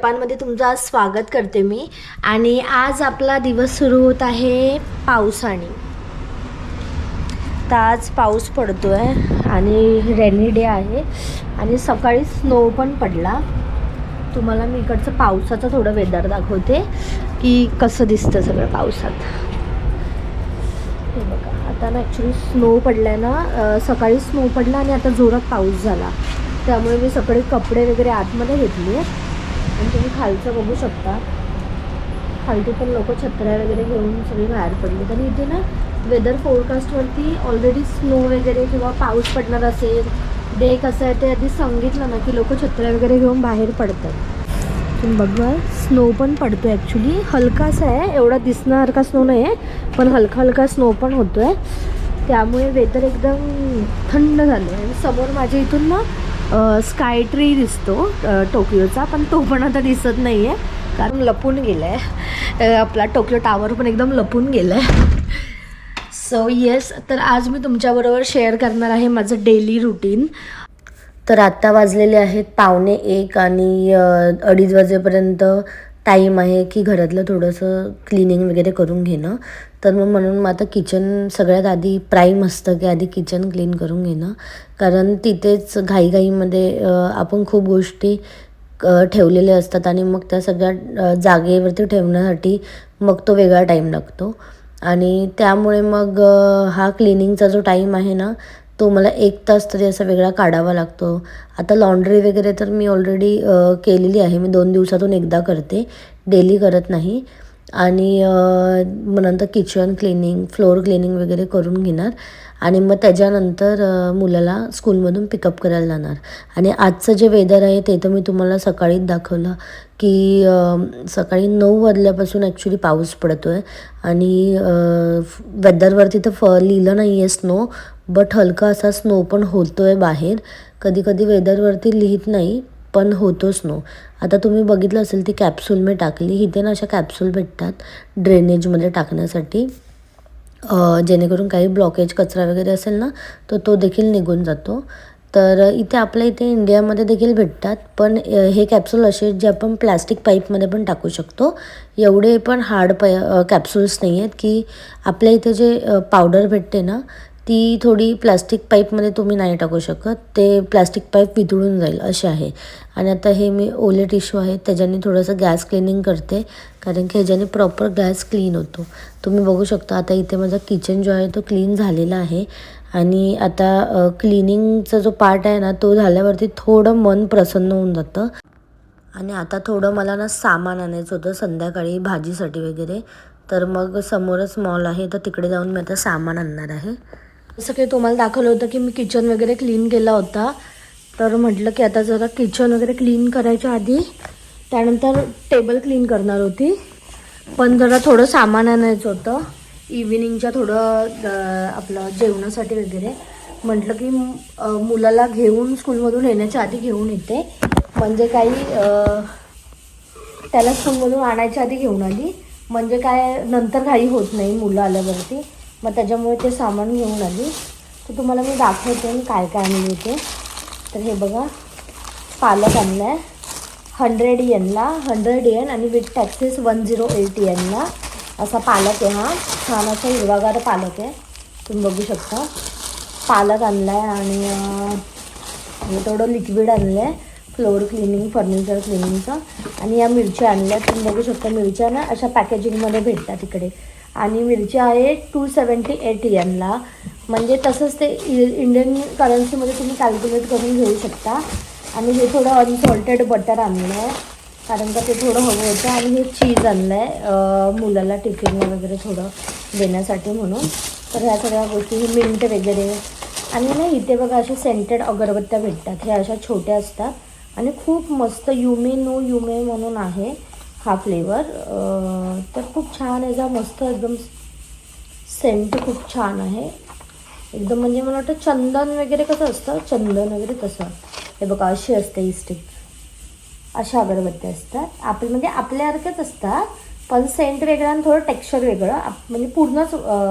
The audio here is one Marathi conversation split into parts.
जपानमध्ये तुमचं आज स्वागत करते मी. आणि आज आपला दिवस सुरू होत आहे पावसाने. तर आज पाऊस पडतो आहे आणि रेनी डे आहे. आणि सकाळी स्नो पण पडला. तुम्हाला मी इकडचं पावसाचं थोडं वेदर दाखवते की कसं दिसतं सगळं पावसात. हे बघा आता ना ॲक्च्युली स्नो पडला ना सकाळी स्नो पडला आणि आता जोरात पाऊस झाला. त्यामुळे मी सगळे कपडे वगैरे आतमध्ये घेतले. आणि तुम्ही खालचं बघू शकता. खालती पण लोक छत्र्या वगैरे घेऊन सगळी बाहेर पडली. आणि इथे ना वेदर फोरकास्टवरती ऑलरेडी स्नो वगैरे किंवा पाऊस पडणार असेल डे कसं आहे ते आधी सांगितलं ना की लोक छत्र्या वगैरे घेऊन बाहेर पडतात. तुम्ही बघा स्नो पण पडतो आहे ॲक्च्युली हलकासा आहे एवढा दिसण्यासारखा स्नो नाही आहे पण हलका हलका स्नो पण होतो आहे त्यामुळे वेदर एकदम थंड झालं आहे समोर माझ्या इथून ना स्काय ट्री दिसतो टोकियोचा पण तो पण आता दिसत नाही आहे कारण लपून गेला आहे आपला टोकियो टावर पण एकदम लपून गेला आहे सो येस तर आज मी तुमच्याबरोबर शेअर करणार आहे माझं डेली रुटीन तर आत्ता वाजलेले आहेत पावणे एक आणि अडीच वाजेपर्यंत टाईम आहे की घरातलं थोडंसं क्लिनिंग वगैरे करून घेणं. तर मग म्हणून मग आता किचन सगळ्यात आधी प्राईम असतं की आधी किचन क्लीन करून घेणं. कारण तिथेच घाईघाईमध्ये आपण खूप गोष्टी ठेवलेले असतात आणि मग त्या सगळ्या जागेवरती ठेवण्यासाठी मग तो वेगळा टाईम लागतो. आणि त्यामुळे मग हा क्लिनिंगचा जो टाईम आहे ना तो मला एक तास तरी असा वेगळा काढावा लागतो. आता लॉन्ड्री वगैरे तर मी ऑलरेडी केलेली आहे. मी दोन दिवसातून एकदा करते. डेली करत नाही. आणि मग नंतर किचन क्लिनिंग फ्लोअर क्लिनिंग वगैरे करून घेणार. आणि मग त्याच्यानंतर मुलाला स्कूलमधून पिकअप करायला जाणार. आणि आजचं जे वेदर आहे ते तर मी तुम्हाला सकाळीच दाखवलं की सकाळी नऊ वाजल्यापासून ॲक्च्युली पाऊस पडतो आहे आणि वेदरवरती तर फ लिहिलं नाही आहे स्नो बट हलका असा स्नो पण होतो आहे बाहेर. कधी कधी वेदरवरती लिहित नाही. पण होतोच नो आता तुम्ही बघितलं असेल ती कॅप्सूल मी टाकली. इथे ना अशा कॅप्सूल भेटतात ड्रेनेजमध्ये टाकण्यासाठी. जेणेकरून काही ब्लॉकेज कचरा वगैरे असेल ना तर तो देखील निघून जातो. तर इथे आपल्या इथे इंडियामध्ये देखील भेटतात. पण हे कॅप्सूल असे जे आपण प्लॅस्टिक पाईपमध्ये पण टाकू शकतो. एवढे पण हार्ड पै कॅप्सूल्स नाही आहेत की आपल्या इथे जे पावडर भेटते ना ती थोडी प्लास्टिक पाईपमध्ये तुम्ही नाही टाकू शकत. ते प्लास्टिक पाईप वितळून जाईल असे आहे. आणि आता हे मी ओले टिश्यू आहे त्याच्याने थोडंसं गॅस क्लिनिंग करते. कारण की ह्याच्याने प्रॉपर गॅस क्लीन होतो. तुम्ही बघू शकता आता इथे माझा किचन जो आहे तो क्लीन झालेला आहे. आणि आता क्लिनिंगचा जो पार्ट आहे ना तो झाल्यावरती थोडं मन प्रसन्न होऊन जातं. आणि आता थोडं मला ना सामान आणायचं होतं संध्याकाळी भाजीसाठी वगैरे. तर मग समोरच मॉल आहे तर तिकडे जाऊन मी आता सामान आणणार आहे. जसं काही तुम्हाला दाखवलं होतं की मी किचन वगैरे क्लीन केला होता. तर म्हटलं की आता जरा किचन वगैरे क्लीन करायच्या आधी त्यानंतर टेबल क्लीन करणार होती. पण जरा थोडं सामान आणायचं होतं. इव्हिनिंगच्या थोडं आपलं जेवणासाठी वगैरे. म्हटलं की मुलाला घेऊन स्कूलमधून येण्याच्या आधी घेऊन येते. म्हणजे काही त्याला स्कूलमधून आणायच्या आधी घेऊन आली. म्हणजे काय नंतर घाई होत नाही मुलं आल्यावरती. मग त्याच्यामुळे ते सामान घेऊन आली. तर तुम्हाला मी दाखवते मी काय काय आणली ते तर हे बघा पालक आणला आहे हंड्रेड येनला हंड्रेड येन आणि with taxes one zero eight येनला असा पालक आहे हा. छान असा हिरवागार पालक आहे. तुम्ही बघू शकता. पालक आणला आहे आणि थोडं लिक्विड आणलं आहे फ्लोअर क्लिनिंग फर्निचर क्लिनिंगचं आणि या मिरच्या आणल्या तुम्ही बघू शकता मिरच्या ना अशा पॅकेजिंगमध्ये भेटतात इकडे. आणि मिरची आहे टू सेवन्टी एट यनला म्हणजे तसंच ते इ- इंडियन करन्सीमध्ये तुम्ही कॅल्क्युलेट करून घेऊ शकता. आणि हे थोडं अनसॉल्टेड बटर आणलं आहे कारण का ते थोडं हवं होतं आणि हे चीज आणलं आहे मुलाला टिफिनला वगैरे थोडं देण्यासाठी म्हणून. तर ह्या सगळ्या गोष्टी हे मिंट वगैरे. आणि ना इथे बघा अशा सेंटेड अगरबत्त्या भेटतात. ह्या अशा छोट्या असतात. आणि खूप मस्त युमे नो युमे म्हणून आहे. हा फ्लेवर तर खूप छान याचा मस्त एकदम सेंट खूप छान आहे. एकदम म्हणजे मला वाटतं चंदन वगैरे कसं असतं? चंदन वगैरे तसं. हे बघा अशी असते ही स्टिक अशा अगरबत्त्या असतात. आपले म्हणजे आपल्यासारख्याच असतात पण सेंट वेगळं आणि थोडं टेक्स्चर वेगळं. आप- म्हणजे पूर्णच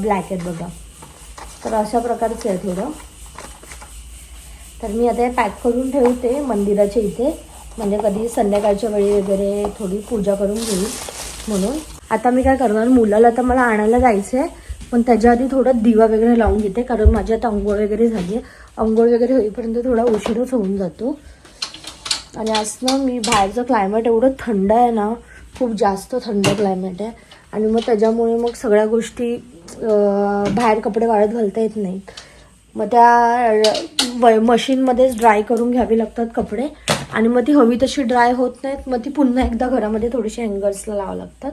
ब्लॅक आहेत बघा. तर अशा प्रकारचे आहे थोडं. तर मी आता हे पॅक करून ठेवते मंदिराच्या इथे. म्हणजे कधी संध्याकाळच्या वेळी वगैरे थोडी पूजा करून घेईल म्हणून. आता मी काय करणार मुलाला तर मला आणायला जायचं आहे पण त्याच्या आधी थोडं दिवा वगैरे लावून घेते कारण माझी आता अंघोळ वगैरे झाली आहे अंघोळ वगैरे होईपर्यंत थोडा उशीरच होऊन जातो. आणि आज ना मी बाहेरचं क्लायमेट एवढं थंड आहे ना खूप जास्त थंड क्लायमेट आहे. आणि मग त्याच्यामुळे मग सगळ्या गोष्टी बाहेर कपडे वाळत घालता येत नाहीत. मग त्या मशीनमध्येच ड्राय करून घ्यावी लागतात कपडे. आणि मग ती हवी तशी ड्राय होत नाहीत मग ती पुन्हा एकदा घरामध्ये थोडीशी हँगर्सला लावावं लागतात.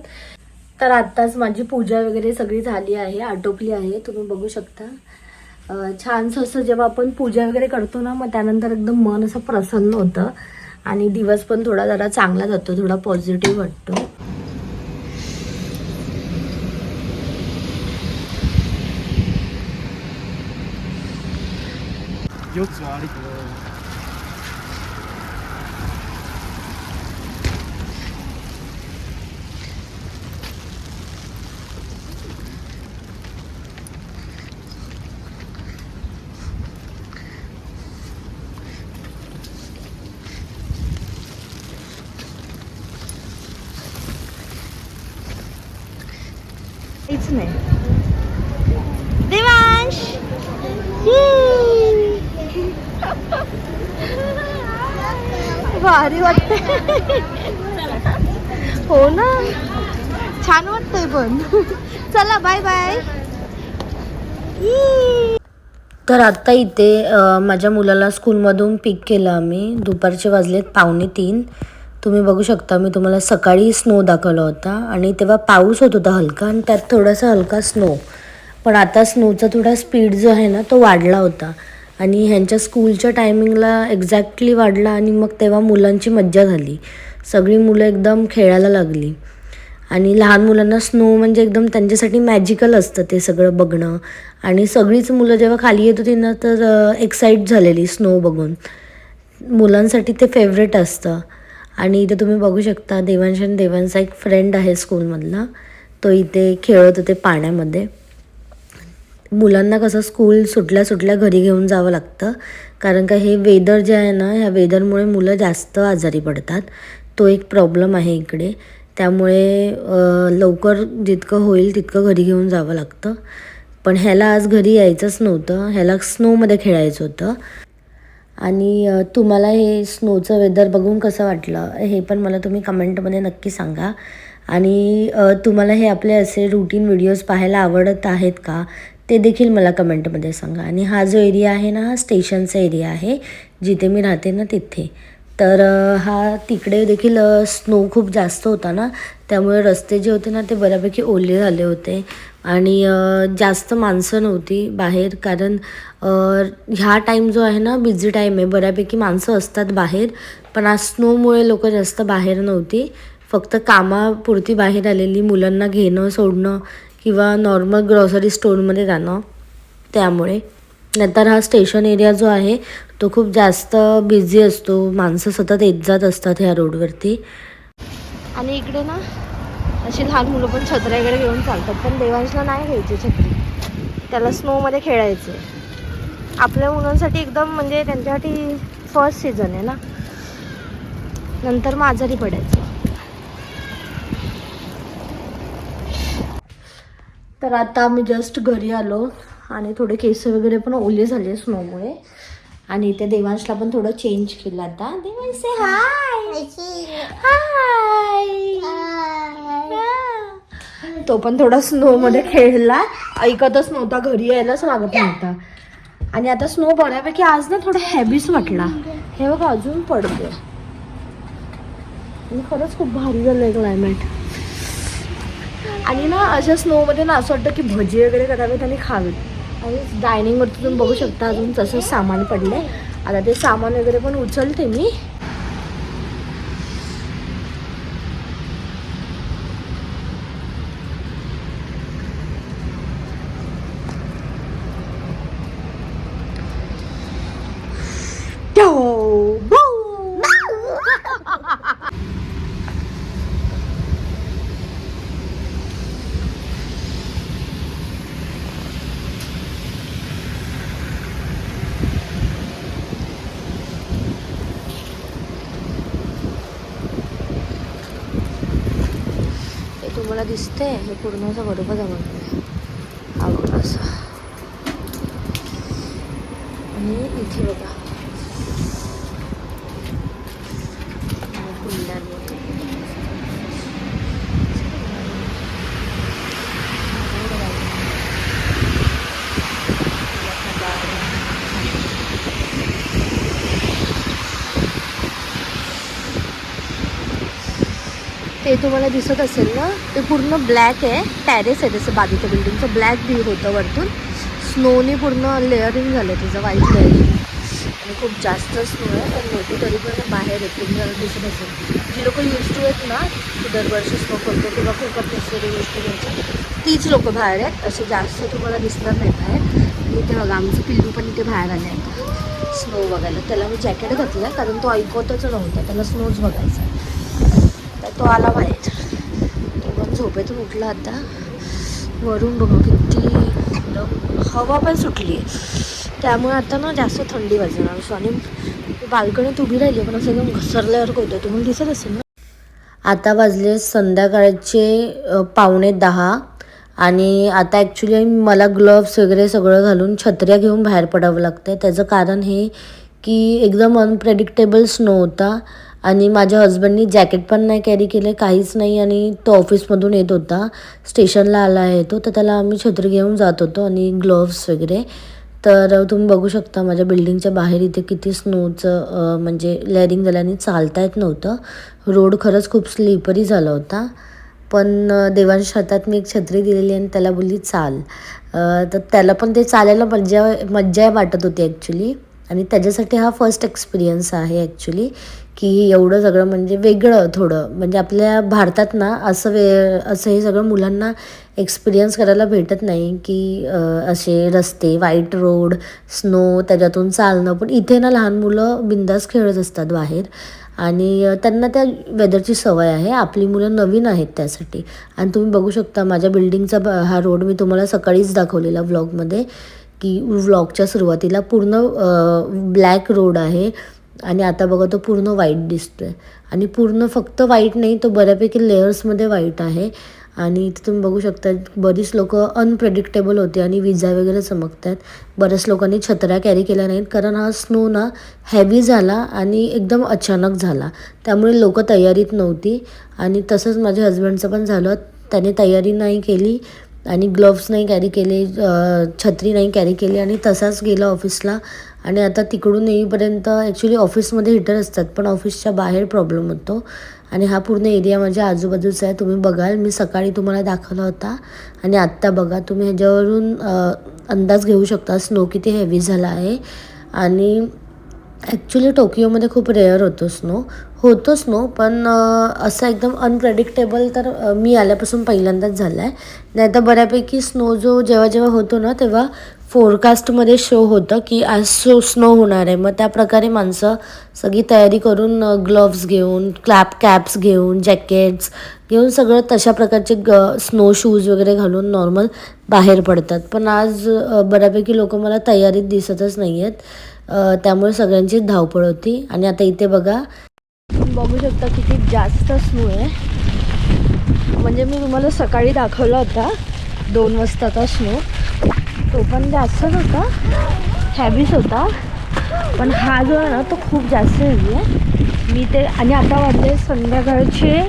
तर आत्ताच माझी पूजा वगैरे सगळी झाली आहे आटोपली आहे तुम्ही बघू शकता. छानसं असं जेव्हा आपण पूजा वगैरे करतो ना मग त्यानंतर एकदम मन असं प्रसन्न होतं. आणि दिवस पण थोडा जरा चांगला जातो थोडा पॉझिटिव्ह वाटतो. वाटतो4 つ fresh. भारी वाटते हो ना. छान वाटतंय पण. चला बाय बाय तर आत्ता इथे माझ्या मुलाला स्कूलमधून पिक केलं आम्ही. दुपारचे वाजलेत पावणे तीन. तुम्ही बघू शकता मी तुम्हाला सकाळी स्नो दाखवला होता. आणि तेव्हा पाऊस होत होता हलका आणि त्यात थोडासा हलका स्नो पण आता स्नोचा थोडा स्पीड जो आहे ना तो वाढला होता. आणि ह्यांच्या स्कूलच्या टायमिंगला एक्झॅक्टली वाढला आणि मग तेव्हा मुलांची मज्जा झाली. सगळी मुलं एकदम खेळायला लागली. आणि लहान मुलांना स्नो म्हणजे एकदम त्यांच्यासाठी मॅजिकल असतं ते सगळं बघणं. आणि सगळीच मुलं जेव्हा खाली येत होती ना तर एक्साईट झालेली स्नो बघून. मुलांसाठी ते फेवरेट असतं. आणि इथे तुम्ही बघू शकता देवांश आणि देवांचा एक फ्रेंड आहे स्कूलमधला तो इथे खेळत होते पाण्यामध्ये. मुलांना कसं स्कूल सुटल्या सुटल्या घरी घेऊन जावं लागतं. कारण का हे वेदर जे आहे ना ह्या वेदरमुळे मुलं जास्त आजारी पडतात. तो एक प्रॉब्लेम आहे इकडे. त्यामुळे लवकर जितकं होईल तितकं घरी घेऊन जावं लागतं. पण ह्याला आज घरी यायचंच नव्हतं. ह्याला स्नोमध्ये खेळायचं होतं. आणि तुम्हाला हे स्नोचं वेदर बघून कसं वाटलं हे पण मला तुम्ही कमेंटमध्ये नक्की सांगा. आणि तुम्हाला हे आपले असे रुटीन व्हिडिओज पाहायला आवडत आहेत का? ते देखील मला कमेंटमध्ये सांगा. आणि हा जो एरिया आहे ना हा स्टेशनचा एरिया आहे जिथे मी राहते ना तिथे. तर हा तिकडे देखील स्नो खूप जास्त होता ना त्यामुळे रस्ते जे होते ना ते बऱ्यापैकी ओले झाले होते. आणि जास्त माणसं नव्हती बाहेर कारण ह्या टाईम जो आहे ना बिझी टाईम आहे बऱ्यापैकी माणसं असतात बाहेर पण आज स्नोमुळे लोक जास्त बाहेर नव्हती. फक्त कामापुरती बाहेर आलेली मुलांना घेणं सोडणं किंवा नॉर्मल ग्रॉसरी स्टोरमध्ये जाणं त्यामुळे. नंतर हा स्टेशन एरिया जो आहे तो खूप जास्त बिझी असतो. माणसं सतत येत जात असतात ह्या रोडवरती आणि इकडे ना अशी लहान मुलं पण छत्र्या वगैरे घेऊन चालतात. पण देवांशला नाही घ्यायची छत्री. त्याला स्नोमध्ये खेळायचे आपल्या मुलांसाठी एकदम म्हणजे त्यांच्यासाठी फर्स्ट सीझन आहे ना. नंतर मग आजारी पडायचं. तर आता आम्ही जस्ट घरी आलो आणि थोडे केस वगैरे पण ओले झाले स्नोमुळे आणि इथे देवांशला पण थोडं चेंज केलं आता. देवांश से हाय हाय तो पण थोडा स्नो मध्ये खेळला. ऐकतच नव्हता घरी यायलाच मागत नव्हता. आणि आता स्नो बऱ्यापैकी आज ना थोडा हॅबीच वाटला. हे बघा अजून पडतोय. आणि खरंच खूप भारी झालंय क्लायमेट आणि ना अशा स्नोमध्ये ना असं वाटतं की भजी वगैरे करावेत आणि खावेत आणि डायनिंगवरती तुम्ही बघू शकता अजून तसंच सामान पडलंय. आता ते सामान वगैरे पण उचलते मी. तुम्हाला दिसते हे पूर्ण असं बरोबर जमलं हा बघा असं आणि इथे बघा आणि कुंड्याने ते तुम्हाला दिसत असेल ना ते पूर्ण ब्लॅक आहे. टॅरेस आहे त्याचं बाजूच्या बिल्डिंगचं ब्लॅक व्ह्यू होतं वरतून. स्नोनी पूर्ण लेअरिंग झालं तिचं व्हाईट लेअरिंग आणि खूप जास्त स्नो आहे पण मोठी तरी पण बाहेर येते तुम्हाला दिसत असेल. जी लोक यूज टू आहेत ना की दरवर्षी स्नो करतो किंवा खूप नसलेली गोष्टी घ्यायच्या तीच लोक बाहेर आहेत. असे जास्त तुम्हाला दिसणार नाही बाहेर. आणि इथे बघा आमचं पिल्लू पण इथे बाहेर आले आहे स्नो बघायला. त्याला मी जॅकेट घातलं कारण तो ऐकवतच नव्हता. त्याला स्नोच बघायचा आहे. तो आला बाहेर. तो पण झोपेतून उठला आता. वरून बघू किती हवा पण सुटली. आहे त्यामुळे आता ना जास्त थंडी वाजणार. असं आणि बाल्कनीत उभी राहिली पण असं एकदम घसरल्यावर होतं तुम्हाला दिसत असेल ना? आता वाजले संध्याकाळचे पावणे दहा. आणि आता ॲक्च्युली मला ग्लव्स वगैरे सगळं घालून छत्र्या घेऊन बाहेर पडावं लागतं त्याचं कारण हे की एकदम अनप्रेडिक्टेबल स्नो होता. आणि माझ्या हस्बंडनी जॅकेट पण नाही कॅरी केलं काहीच नाही आणि तो ऑफिसमधून येत होता. स्टेशनला आला आहे तो तर त्याला आम्ही छत्री घेऊन जात होतो आणि ग्लोव्स वगैरे. तर तुम्ही बघू शकता माझ्या बिल्डिंगच्या बाहेर इथे किती स्नोचं म्हणजे लेअरिंग झाल्याने चालता येत नव्हतं. रोड खरंच खूप स्लिपरी झाला होता. पण देवांश हातात मी एक छत्री दिलेली आणि त्याला बोलली चाल. तर त्याला पण ते चालायला मज्जा मज्जा वाटत होती ॲक्च्युली आणि त्याच्यासाठी हा फर्स्ट एक्सपिरियन्स आहे ॲक्च्युली की एवढं सगळं म्हणजे वेगळं थोडं. म्हणजे आपल्या भारतात ना असं वे असं हे सगळं मुलांना एक्सपिरियन्स करायला भेटत नाही की असे रस्ते वाईट रोड स्नो त्याच्यातून चालणं. पण इथे ना लहान मुलं बिंदास खेळत असतात बाहेर. आणि त्यांना त्या वेदरची सवय आहे. आपली मुलं नवीन आहेत त्यासाठी. आणि तुम्ही बघू शकता माझ्या बिल्डिंगचा ब- हा रोड मी तुम्हाला सकाळीच दाखवलेला व्लॉगमध्ये की व्लॉगच्या सुरुवातीला पूर्ण ब्लॅक रोड आहे. आणि आता बघा तो पूर्ण वाईट दिसतो आहे आणि पूर्ण फक्त वाईट नाही तो बऱ्यापैकी लेयर्समध्ये वाईट आहे. आणि इथे तुम्ही बघू शकता बरीच लोक अनप्रेडिक्टेबल होते आणि विजा वगैरे चमकतात बऱ्याच लोकांनी छत्र्या कॅरी केल्या नाहीत कारण हा स्नो ना हॅवी झाला आणि एकदम अचानक झाला. त्यामुळे लोकं तयारीत नव्हती. आणि तसंच माझ्या हस्बंडचं पण झालं. त्याने तयारी नाही केली आणि ग्लोव्स नाही कॅरी केले छत्री नाही कॅरी केली आणि तसाच गेला ऑफिसला आणि आता तिकडून येईपर्यंत ॲक्च्युली ऑफिसमध्ये हिटर असतात पण ऑफिसच्या बाहेर प्रॉब्लेम होतो. आणि हा पूर्ण एरिया माझ्या आजूबाजूचा आहे तुम्ही बघाल. मी सकाळी तुम्हाला दाखवला होता. आणि आत्ता बघा तुम्ही ह्याच्यावरून अंदाज घेऊ शकता. स्नो किती हेवी झाला आहे. आणि ॲक्च्युली टोकियोमध्ये खूप रेअर होतो स्नो होतो स्नो पण असं एकदम अनप्रेडिक्टेबल तर मी आल्यापासून पहिल्यांदाच झाला आहे नाही तर बऱ्यापैकी स्नो जो जेव्हा जेव्हा होतो ना तेव्हा फोरकास्टमध्ये शो होतं की आज सो स्नो होणार आहे. मग त्या प्रकारे माणसं सगळी तयारी करून ग्लोव्स घेऊन क्लॅप कॅप्स घेऊन जॅकेट्स घेऊन सगळं तशा प्रकारचे ग स्नो शूज वगैरे घालून नॉर्मल बाहेर पडतात. पण आज बऱ्यापैकी लोक मला तयारीत दिसतच नाही आहेत त्यामुळे सगळ्यांचीच धावपळ होती. आणि आता इथे बघा बघू शकता किती जास्त स्नो आहे. म्हणजे मी तुम्हाला सकाळी दाखवला होता दोन वाजताचा स्नो तो पण जास्तच होता हॅबीच होता. पण हा जो आहे ना तो खूप जास्त हेवी आहे. मी ते आणि आता वाटले संध्याकाळचे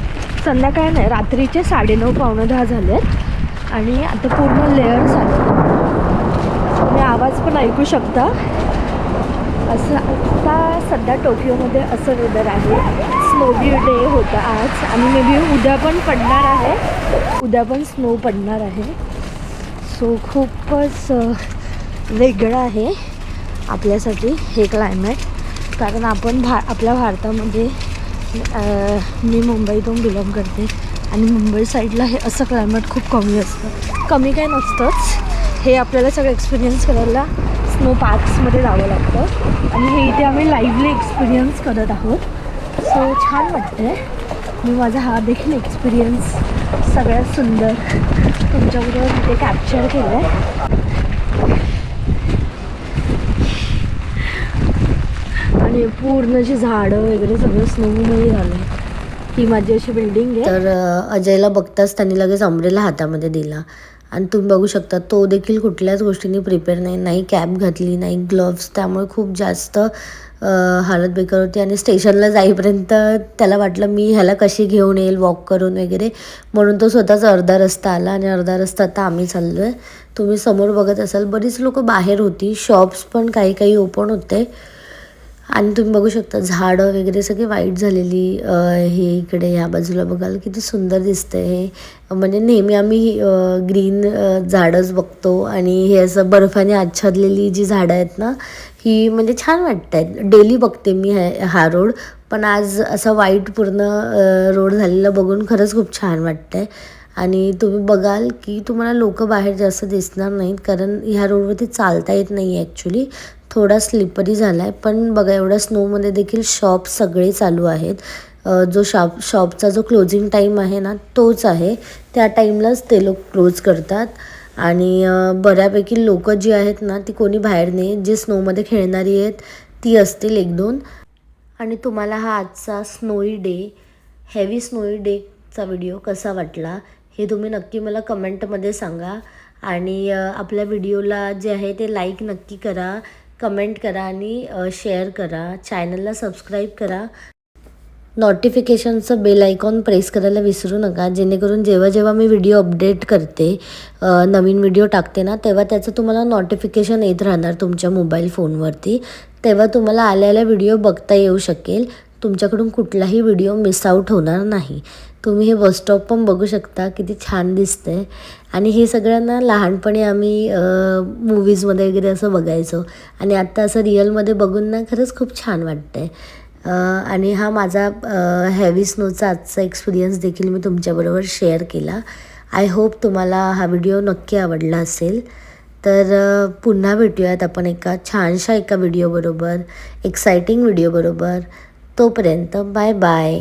संध्याकाळ नाही रात्रीचे साडेनऊ पावणे दहा झाले आहेत आणि आता पूर्ण लेअर्स आले तुम्ही आवाज पण ऐकू शकता. असं आता सध्या टोकियोमध्ये असं वेदर आहे. स्नोबी डे होता आज. आणि मे बी उद्या पण पडणार आहे. उद्या पण स्नो पडणार आहे. सो खूपच वेगळं आहे आपल्यासाठी हे क्लायमेट कारण आपण भा आपल्या भारतामध्ये मी मुंबईतून बिलॉंग करते आणि मुंबई साईडला हे असं क्लायमेट खूप कमी असतं. कमी काय नसतंच. हे आपल्याला सगळं एक्सपिरियन्स करायला स्नो पार्क्समध्ये जावं लागतं. आणि हे इथे आम्ही लाईव्हली एक्सपिरियन्स करत आहोत. सो छान वाटतं मी माझा हा देखील एक्सपिरियन्स सगळ्यात सुंदर. तुमच्याबरोबर तिथे कॅप्चर केलं आहे आणि पूर्ण जी झाडं वगैरे सगळं स्नोमुळे झालं आहे ही माझी अशी बिल्डिंग आहे. तर अजयला बघताच त्यांनी लगेच अमरेला हातामध्ये दिला. आणि तुम्ही बघू शकता तो देखील कुठल्याच गोष्टींनी प्रिपेअर नाही नाही कॅप घातली नाही ग्लव्स त्यामुळे खूप जास्त हालत बेकार होती आणि स्टेशनला जाईपर्यंत त्याला वाटलं मी ह्याला कशी घेऊन येईल वॉक करून वगैरे? म्हणून तो स्वतःच अर्धा रस्ता आला आणि अर्धा रस्ता आता आम्ही चाललो आहे तुम्ही समोर बघत असाल बरीच लोक बाहेर होती. शॉप्स पण काही काही ओपन होते. आणि तुम्ही बघू शकता झाडं वगैरे सगळी वाईट झालेली हे इकडे ह्या बाजूला बघाल किती सुंदर दिसतंय हे. म्हणजे नेहमी आम्ही ग्रीन झाडंच बघतो आणि हे असं बर्फाने आच्छादलेली जी झाडं आहेत ना ही म्हणजे छान वाटत आहेत डेली बघते मी हा हा रोड. पण आज असा वाईट पूर्ण रोड झालेला बघून खरंच खूप छान वाटतंय. आणि तुम्ही बघाल की तुम्हाला लोक बाहेर जास्त दिसणार नाहीत कारण ह्या रोडवरती चालता येत नाही ॲक्च्युली थोडा स्लिपरी झाला आहे पण बघा एवढ्या स्नोमध्ये देखील शॉप सगळे चालू आहेत. जो शॉप शॉपचा जो क्लोजिंग टाईम आहे ना तोच आहे. त्या टाईमलाच ते लोक क्लोज करतात. आणि बऱ्यापैकी लोक जी आहेत ना ती कोणी बाहेर नाही जे स्नोमध्ये खेळणारी आहेत ती असतील एक दोन. आणि तुम्हाला हा आजचा स्नोई डे हेवी स्नोई डेचा व्हिडिओ कसा वाटला हे तुम्ही नक्की मला कमेंटमध्ये सांगा. आणि आपल्या व्हिडिओला जे आहे ते लाईक नक्की करा. कमेंट करा आणि शेअर करा. चॅनलला सबस्क्राईब करा. नोटिफिकेशनचं बेल आयकॉन प्रेस करायला विसरू नका. जेणेकरून जेव्हा जेव्हा मी व्हिडिओ अपडेट करते नवीन व्हिडिओ टाकते ना तेव्हा त्याचं तुम्हाला नोटिफिकेशन येत राहणार तुमच्या मोबाईल फोनवरती. तेव्हा तुम्हाला आलेला व्हिडिओ बघता येऊ शकेल. तुमच्याकडून कुठलाही व्हिडिओ मिस आऊट होणार नाही. तुम्ही हे बसस्टॉप पण बघू शकता किती छान दिसतंय. आणि हे सगळ्यांना लहानपणी आम्ही मूवीजमध्ये वगैरे असं बघायचो. आणि आत्ता असं रिअलमध्ये बघून ना खरंच खूप छान वाटतंय. आहे आणि हा माझा हॅवी स्नोचा आजचा एक्सपिरियन्स देखील मी तुमच्याबरोबर शेअर केला. आय होप तुम्हाला हा व्हिडिओ नक्की आवडला असेल. तर पुन्हा भेटूयात आपण एका छानशा एका व्हिडिओबरोबर एक्सायटिंग व्हिडिओबरोबर तोपर्यंत बाय बाय